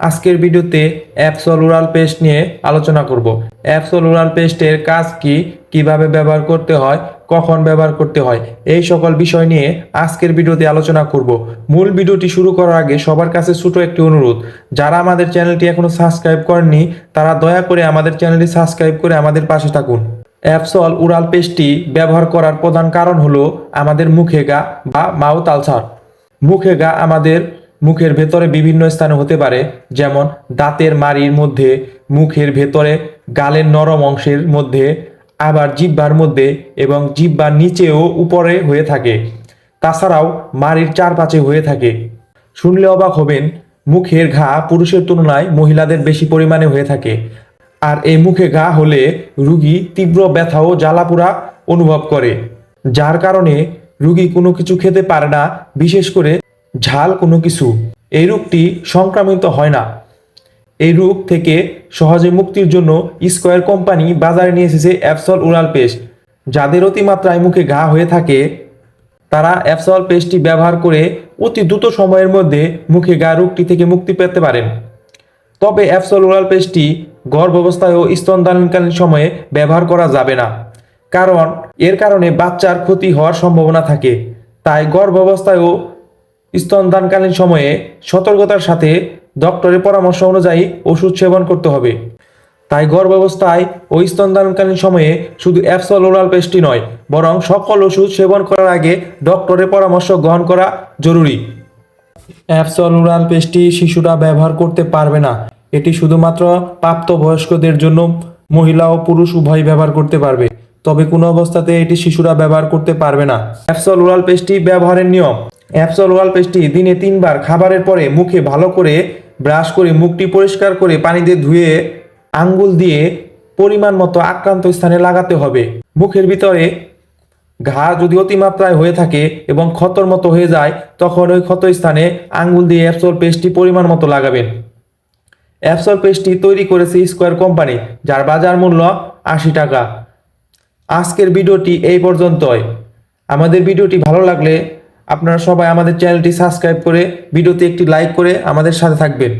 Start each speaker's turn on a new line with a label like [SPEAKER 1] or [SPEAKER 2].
[SPEAKER 1] আজকের ভিডিওতে অ্যাপসল Ural paste নিয়ে আলোচনা করব। অ্যাপসল উরাল পেস্টের কাজ কি, কীভাবে ব্যবহার করতে হয়, কখন ব্যবহার করতে হয়, এই সকল বিষয় নিয়ে আজকের ভিডিওতে আলোচনা করব। মূল ভিডিওটি শুরু করার আগে সবার কাছে ছোট একটি অনুরোধ। যারা আমাদের চ্যানেলটি এখনও সাবস্ক্রাইব করেননি, তারা দয়া করে আমাদের চ্যানেলটি সাবস্ক্রাইব করে আমাদের পাশে থাকুন। অ্যাপসল উরাল পেস্টটি ব্যবহার করার প্রধান কারণ হলো আমাদের মুখে গা বা মাউথ আলসার। মুখে গা আমাদের মুখের ভেতরে বিভিন্ন স্থানে হতে পারে, যেমন দাঁতের মাড়ির মধ্যে, মুখের ভেতরে, গালের নরম অংশের মধ্যে, আবার জিব্বার মধ্যে এবং জিহ্বার নিচেও উপরে হয়ে থাকে। তাছাড়াও মাড়ির চারপাশে হয়ে থাকে। শুনলে অবাক হবেন, মুখের ঘা পুরুষের তুলনায় মহিলাদের বেশি পরিমাণে হয়ে থাকে। আর এই মুখে ঘা হলে রুগী তীব্র ব্যথা ও জ্বালাপুরা অনুভব করে, যার কারণে রুগী কোনো কিছু খেতে পারে না, বিশেষ করে ঝাল কোনো কিছু, এই রোগটি সংক্রামিত হয় না। এই রোগ থেকে সহজে মুক্তির জন্য স্কোয়ার কোম্পানি বাজারে নিয়ে এসেছে অ্যাপসল উরাল পেস্ট। যাদের অতিমাত্রায় মুখে ঘা হয়ে থাকে, তারা অ্যাপসল পেস্টটি ব্যবহার করে অতি দ্রুত সময়ের মধ্যে মুখে ঘা রোগটি থেকে মুক্তি পেতে পারেন। তবে অ্যাপসল ওরাল পেস্টটি গর্ভ অবস্থায় ও স্তনদানকালীন সময়ে ব্যবহার করা যাবে না, কারণ এর কারণে বাচ্চার ক্ষতি হওয়ার সম্ভাবনা থাকে। তাই গর্ভ অবস্থায় ও স্তনদানকালীন সময়ে সতর্কতার সাথে ডক্টরের পরামর্শ অনুযায়ী ওষুধ সেবন করতে হবে। তাই গর্ভাবস্থায় ও স্তনদানকালীন সময়ে শুধু অ্যাপসল ওরাল পেস্টই নয়, বরং সকল ওষুধ সেবন করার আগে ডক্টরের পরামর্শ গ্রহণ করা জরুরি। অ্যাপসল উড়াল পেস্টটি শিশুরা ব্যবহার করতে পারবে না। এটি শুধুমাত্র প্রাপ্তবয়স্কদের জন্য মহিলা ও পুরুষ উভয় ব্যবহার করতে পারবে। তবে কোনো অবস্থাতে এটি শিশুরা ব্যবহার করতে পারবে না। অ্যাপসল উড়াল পেস্টটি ব্যবহারের নিয়ম। অ্যাপসল ওয়াল পেস্টটি দিনে তিনবার, খাবারের পরে মুখে ভালো করে ব্রাশ করে মুখটি পরিষ্কার করে পানি দিয়ে ধুয়ে আঙ্গুল দিয়ে পরিমাণ মতো আক্রান্ত স্থানে লাগাতে হবে। মুখের ভিতরে ঘা যদি অতিমাত্রায় হয়ে থাকে এবং ক্ষতর মতো হয়ে যায়, তখন ওই ক্ষত স্থানে আঙ্গুল দিয়ে অ্যাপসল পেস্টটি পরিমাণ মতো লাগাবেন। অ্যাপসল পেস্টটি তৈরি করেছে স্কোয়ার কোম্পানি যার বাজার মূল্য আশি টাকা। আজকের ভিডিওটি এই পর্যন্তই। আমাদের ভিডিওটি ভালো লাগলে আপনারা সবাই আমাদের চ্যানেলটি সাবস্ক্রাইব করে ভিডিওতে একটি লাইক করে আমাদের সাথে থাকবেন।